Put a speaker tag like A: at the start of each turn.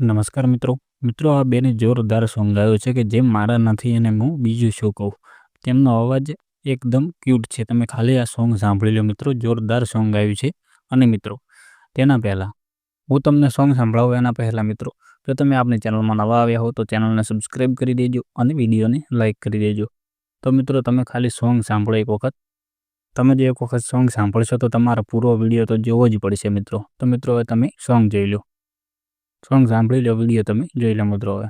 A: નમસ્કાર મિત્રો. મિત્રો, આ બેને જોરદાર સોંગ ગાયો છે કે જે મારા નથી અને હું બીજું શું કહું? તેમનો અવાજ એકદમ ક્યુટ છે. તમે ખાલી આ સોંગ સાંભળી લો મિત્રો. જોરદાર સોંગ ગાયું છે. અને મિત્રો, તેના પહેલાં, હું તમને સોંગ સંભળાવું એના પહેલાં મિત્રો, જો તમે આપણી ચેનલમાં નવા આવ્યા હો, તો ચેનલને સબસ્ક્રાઈબ કરી દેજો અને વિડીયોને લાઇક કરી દેજો. તો મિત્રો, તમે ખાલી સોંગ સાંભળો એક વખત. તમે જે એક વખત સોંગ સાંભળશો, તો તમારો પૂરો વીડિયો તો જોવો જ પડશે મિત્રો. તો મિત્રો, હવે તમે સોંગ જોઈ લો. સોંગ સાંભળી લો વીડિયો તમે જોઈ લો મિત્રો હવે.